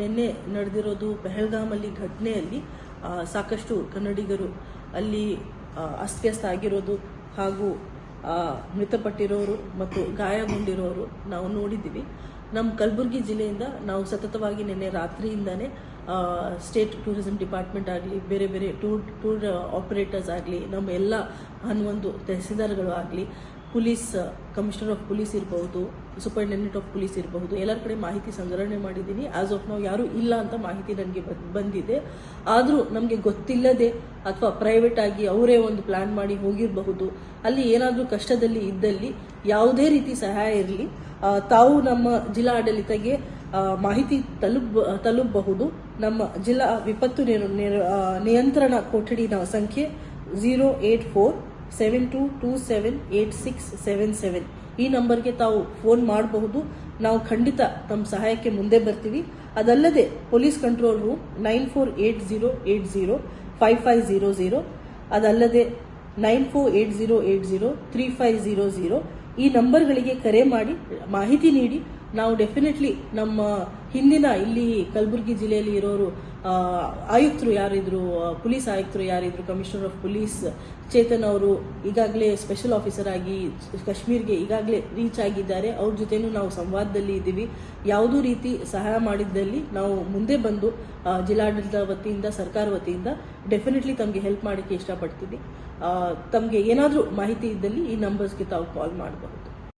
ನಿನ್ನೆ ನಡೆದಿರೋದು ಪೆಹಲ್ಗಾಮಲ್ಲಿ ಘಟನೆಯಲ್ಲಿ ಸಾಕಷ್ಟು ಕನ್ನಡಿಗರು ಅಲ್ಲಿ ಅಸ್ತವ್ಯಸ್ತ ಆಗಿರೋದು ಹಾಗೂ ಮೃತಪಟ್ಟಿರೋರು ಮತ್ತು ಗಾಯಗೊಂಡಿರೋರು ನಾವು ನೋಡಿದ್ದೀವಿ. ನಮ್ಮ ಕಲಬುರಗಿ ಜಿಲ್ಲೆಯಿಂದ ನಾವು ಸತತವಾಗಿ ನಿನ್ನೆ ರಾತ್ರಿಯಿಂದನೇ ಸ್ಟೇಟ್ ಟೂರಿಸಂ ಡಿಪಾರ್ಟ್ಮೆಂಟ್ ಆಗಲಿ, ಬೇರೆ ಬೇರೆ ಟೂರ್ ಟೂರ್ ಆಪರೇಟರ್ಸ್ ಆಗಲಿ, ನಮ್ಮ ಎಲ್ಲ ಹನ್ನೊಂದು ತಹಸೀಲ್ದಾರ್ಗಳು ಆಗಲಿ ಪೊಲೀಸ್, ಕಮಿಷನರ್ ಆಫ್ ಪೊಲೀಸ್ ಇರಬಹುದು, ಸೂಪರಿಂಟೆಂಡೆಂಟ್ ಆಫ್ ಪೊಲೀಸ್ ಇರಬಹುದು, ಎಲ್ಲರ ಕಡೆ ಮಾಹಿತಿ ಸಂಗ್ರಹಣೆ ಮಾಡಿದ್ದೀನಿ. ಆಸ್ ಆಫ್ ನಾವು ಯಾರೂ ಇಲ್ಲ ಅಂತ ಮಾಹಿತಿ ನನಗೆ ಬಂದಿದೆ. ಆದರೂ ನಮಗೆ ಗೊತ್ತಿಲ್ಲದೆ ಅಥವಾ ಪ್ರೈವೇಟ್ ಆಗಿ ಅವರೇ ಒಂದು ಪ್ಲಾನ್ ಮಾಡಿ ಹೋಗಿರಬಹುದು. ಅಲ್ಲಿ ಏನಾದರೂ ಕಷ್ಟದಲ್ಲಿ ಇದ್ದಲ್ಲಿ ಯಾವುದೇ ರೀತಿ ಸಹಾಯ ಇರಲಿ ತಾವು ನಮ್ಮ ಜಿಲ್ಲಾ ಆಡಳಿತಗೆ ಮಾಹಿತಿ ತಲುಪ ತಲುಪಬಹುದು. ನಮ್ಮ ಜಿಲ್ಲಾ ವಿಪತ್ತು ನಿಯಂತ್ರಣ ಕೊಠಡಿನ ಸಂಖ್ಯೆ zero eight four seven two two seven eight six seven seven ಈ ನಂಬರ್ಗೆ ತಾವು ಫೋನ್ ಮಾಡಬಹುದು. ನಾವು ಖಂಡಿತ ತಮ್ಮ ಸಹಾಯಕ್ಕೆ ಮುಂದೆ ಬರ್ತೀವಿ. ಅದಲ್ಲದೆ police control room nine four eight zero eight zero five five zero zero ಅದಲ್ಲದೆ nine four eight zero eight zero three five zero zero ಈ ನಂಬರ್ಗಳಿಗೆ ಕರೆ ಮಾಡಿ ಮಾಹಿತಿ ನೀಡಿ. ನಾವು ಡೆಫಿನೆಟ್ಲಿ ನಮ್ಮ ಹಿಂದಿನ ಇಲ್ಲಿ ಕಲಬುರಗಿ ಜಿಲ್ಲೆಯಲ್ಲಿ ಇರೋರು ಆಯುಕ್ತರು ಯಾರಿದ್ರು ಪೊಲೀಸ್ ಆಯುಕ್ತರು ಯಾರಿದ್ರು ಕಮಿಷನರ್ ಆಫ್ ಪೊಲೀಸ್ ಚೇತನ್ ಅವರು ಈಗಾಗಲೇ ಸ್ಪೆಷಲ್ ಆಫೀಸರ್ ಆಗಿ ಕಾಶ್ಮೀರ್ಗೆ ಈಗಾಗಲೇ ರೀಚ್ ಆಗಿದ್ದಾರೆ. ಅವ್ರ ಜೊತೆನೂ ನಾವು ಸಂವಾದದಲ್ಲಿ ಇದ್ದೀವಿ. ಯಾವುದೂ ರೀತಿ ಸಹಾಯ ಮಾಡಿದ್ದಲ್ಲಿ ನಾವು ಮುಂದೆ ಬಂದು ಜಿಲ್ಲಾಡಳಿತ ವತಿಯಿಂದ, ಸರ್ಕಾರ ವತಿಯಿಂದ ಡೆಫಿನೆಟ್ಲಿ ತಮಗೆ ಹೆಲ್ಪ್ ಮಾಡೋಕ್ಕೆ ಇಷ್ಟಪಡ್ತೀನಿ ತಮಗೆ ಏನಾದರೂ ಮಾಹಿತಿ ಇದ್ದಲ್ಲಿ ಈ ನಂಬರ್ಸ್ಗೆ ತಾವು ಕಾಲ್ ಮಾಡಬಹುದು